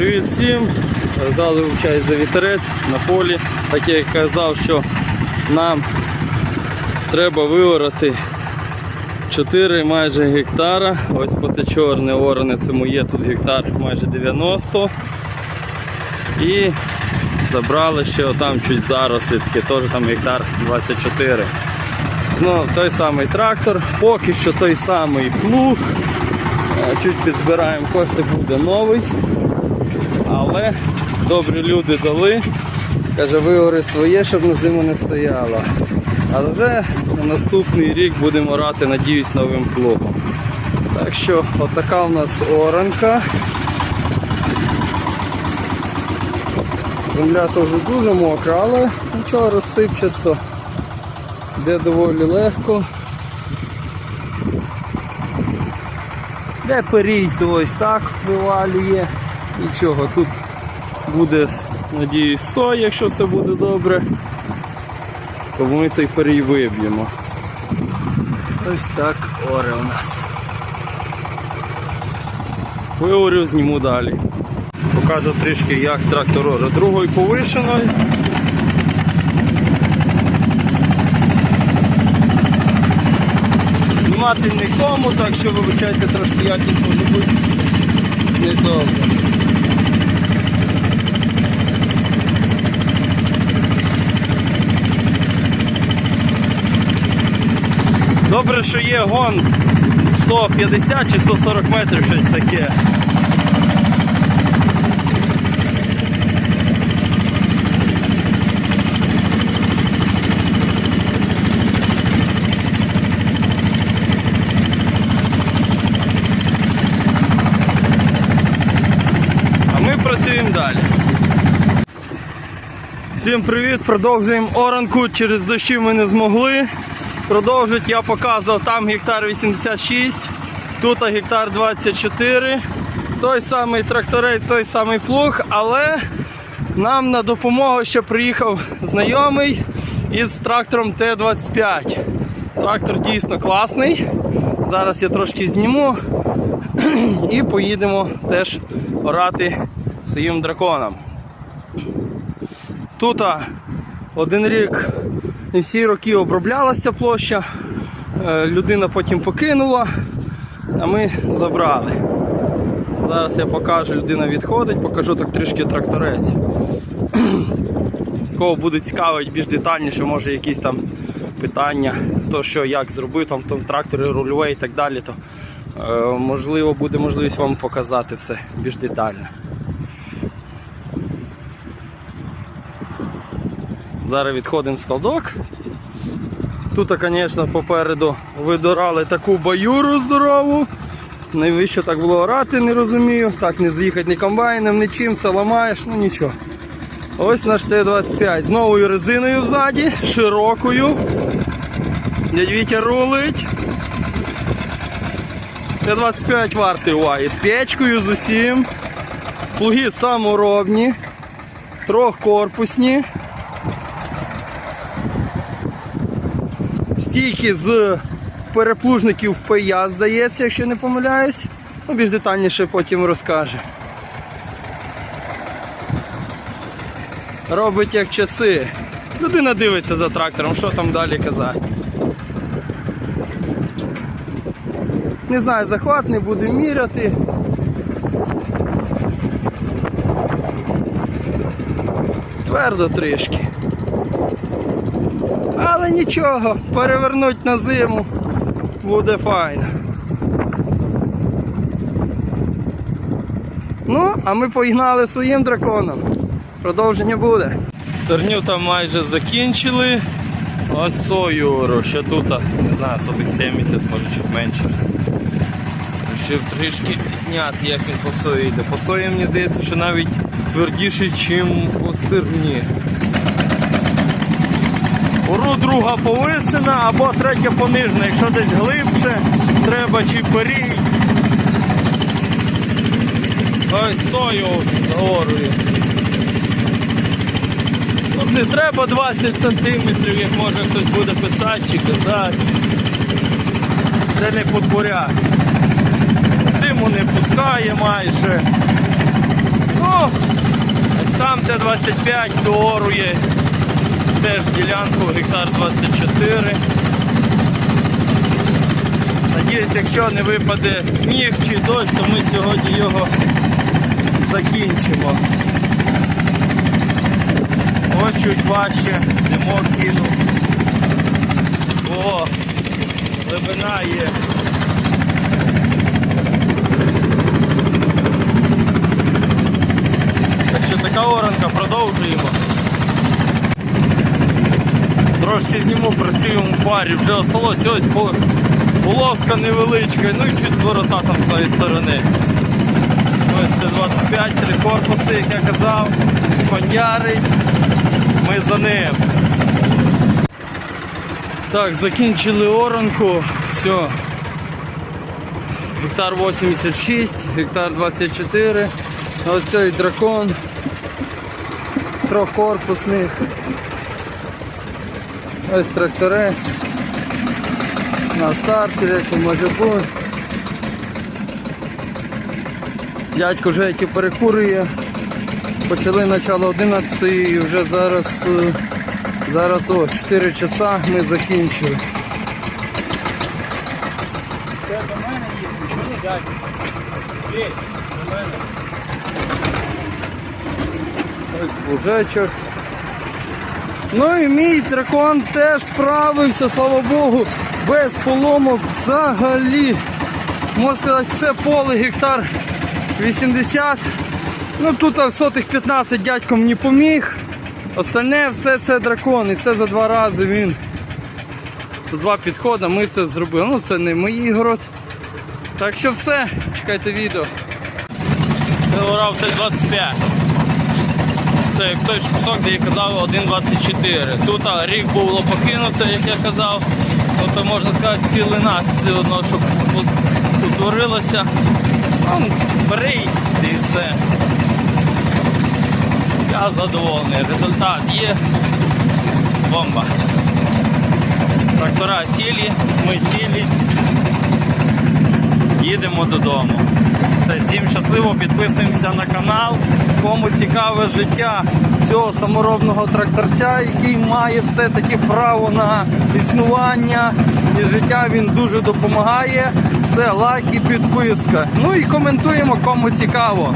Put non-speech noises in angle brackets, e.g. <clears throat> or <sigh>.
Привіт всім! Зали вивчаю за вітерець на полі. Так я казав, що нам треба виорати 4 майже гектара. Ось поте чорне оране, це моє тут гектар майже 90. І забрали ще отам чуть зарослі, таке теж там гектар 24. Знову той самий трактор, поки що той самий плуг. Е, Чуть підзбираємо кошти, буде новий. Але добрі люди дали. Каже, вигори своє, щоб на зиму не стояло. Але вже на наступний рік будемо орати, надіюсь, новим плугом. Так що, отака у нас оранка. Земля теж дуже мокра, але нічого розсипчасто. Йде доволі легко. Де перій, то ось так вивалює. Нічого, тут буде, надіюсь, сой, якщо все буде добре, то ми той перій виб'ємо. Ось так оре у нас. Виорю, зніму далі. Покажу трішки, як трактор оре. Другою повишеною. Знімати нікому, так що вибачайте трошки якість може бути добре. Що є гон 150 чи 140 метрів, щось таке. Працюємо далі. Всім привіт! Продовжуємо оранку. Через дощі ми не змогли. Продовжити я показував там гектар 86, тут гектар 24. Той самий тракторець, той самий плуг, але нам на допомогу ще приїхав знайомий із трактором Т-25. Трактор дійсно класний. Зараз я трошки зніму <clears throat> і поїдемо теж орати своїм драконом. Тут один рік всі роки оброблялася площа, е, людина потім покинула, а ми забрали. Зараз я покажу, людина відходить, покажу так трішки тракторець. <clears throat> Кого буде цікавить більш детальніше, може якісь там питання, хто що як зробив там в тому тракторі, рульове і так далі, то е, можливо буде можливість вам показати все більш детально. Зараз відходимо з складок. Тут, звісно, попереду видорали таку баюру здорову. Навіщо так було орати, не розумію. Так не з'їхати ні комбайном, ні чим, все ламаєш, ну нічого. Ось наш Т-25 з новою резиною взаді, широкою. Дядь Вітя рулить. Т-25 вартий уваги. З печкою з усім. Плуги саморобні, трьохкорпусні. Стійки з переплужників ПЯ, здається, якщо не помиляюсь. Ну, більш детальніше потім розкаже. Робить як часи. Людина дивиться за трактором, що там далі казати. Не знаю, захват не буду міряти. Твердо трішки. Але нічого, перевернуть на зиму буде файно. Ну, а ми погнали своїм драконом. Продовження буде. Стерню там майже закінчили. Ось сою ще тут, не знаю, сотих 70, може чуть менше. Рішив трішки зняти, як він по сої йде. По сої мені здається, що навіть твердіший, ніж по стерні. Уру друга повишена або третя понижена. Якщо десь глибше, треба чи перій. Ось сою загорую. Тут не треба 20 сантиметрів, як може хтось буде писати чи казати. Це не подбуряк. Диму не пускає майже. Ну, ось там де 25 доорує. Теж ділянку гектар 24. Надіюсь, якщо не випаде сніг чи дощ, то ми сьогодні його закінчимо. Ось чуть важче, димок кинув. О, глибина є. Так що така оранка, продовжуємо. Трошки зніму, працюємо в парі, вже осталось ось полоска невеличка, ну і чуть зворота там з тої сторони. Ось це 25, три корпуси, як я казав, шпандяри. Ми за ним. Так, закінчили оранку. Все. Гектар 86, гектар 24. Оцей дракон. Трьохкорпусний. Ось тракторець. На старті, як може бути. Дядько вже які перекурює. Почали начало 11 і вже зараз, е, зараз о, 4 часа ми закінчили. Це до мене їде, чому дядь? Лєть, до мене. Ось плужечок. Ну і мій дракон теж справився, слава Богу, без поломок взагалі. Можна сказати, це поле гектар 80. Ну тут сотих 15 дядько мені поміг. Остальне все це дракон. І це за два рази він. За два підходи ми це зробили. Ну це не мій город. Так що все, чекайте відео. Це урав 25. Це як той кусок, де я казав 1,24. Тут а, рік було покинуто, як я казав. Тобто можна сказати цілий нас все одно, щоб утворилося. Ну, все. Я задоволений. Результат є. Бомба. Трактора цілі, ми цілі. Їдемо додому. Все, всім щасливо, підписуємося на канал. Кому цікаве життя цього саморобного тракторця, який має все-таки право на існування і життя, він дуже допомагає. Все, лайк і підписка. Ну і коментуємо, кому цікаво.